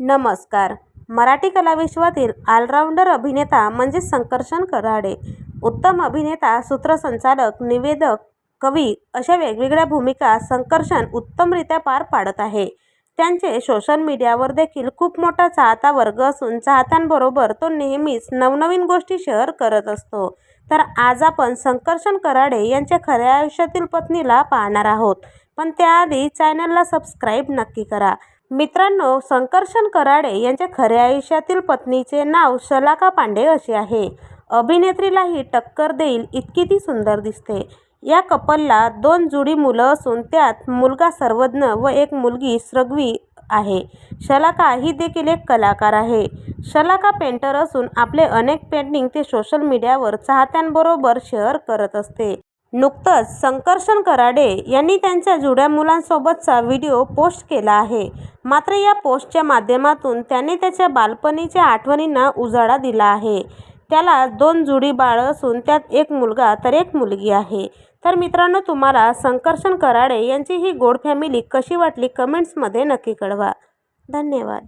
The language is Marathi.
नमस्कार. मराठी कलाविश्वातील ऑलराऊंडर अभिनेता म्हणजे संकर्षण कराडे. उत्तम अभिनेता सूत्रसंचालक निवेदक कवी अशा वेगवेगळ्या भूमिका संकर्षण उत्तमरित्या पार पाडत आहे. त्यांचे सोशल मीडियावर देखील खूप मोठा चाहता वर्ग असून चाहत्यांबरोबर तो नेहमीच नवनवीन गोष्टी शेअर करत असतो. तर आज आपण संकर्षण कराडे यांच्या खऱ्या आयुष्यातील पत्नीला पाहणार आहोत. पण त्याआधी चॅनलला सबस्क्राईब नक्की करा. मित्रांनो संकर्षण कराडे यांच्या खऱ्या आयुष्यातील पत्नीचे नाव शलाका पांडे असे आहे. अभिनेत्रीलाही टक्कर देईल इतकी ती सुंदर दिसते. या कपलला दोन जुडी मुलं असून त्यात मुलगा सर्वज्ञ व एक मुलगी सृग्वी आहे. शलाका ही देखील एक कलाकार आहे. शलाका पेंटर असून आपले अनेक पेंटिंग ते सोशल मीडियावर चाहत्यांबरोबर शेअर करत असते. नुकतंच संकर्षण कराडे यांनी त्यांच्या जुड्या मुलांसोबतचा व्हिडिओ पोस्ट केला आहे. मात्र या पोस्टच्या माध्यमातून त्याने त्याच्या बालपणीच्या आठवणींना उजाळा दिला आहे. त्याला दोन जुडी बाळं असून त्यात एक मुलगा तर एक मुलगी आहे. तर मित्रांनो तुम्हाला संकर्षण कराडे यांची ही गोड फॅमिली कशी वाटली कमेंट्समध्ये नक्की कळवा. धन्यवाद.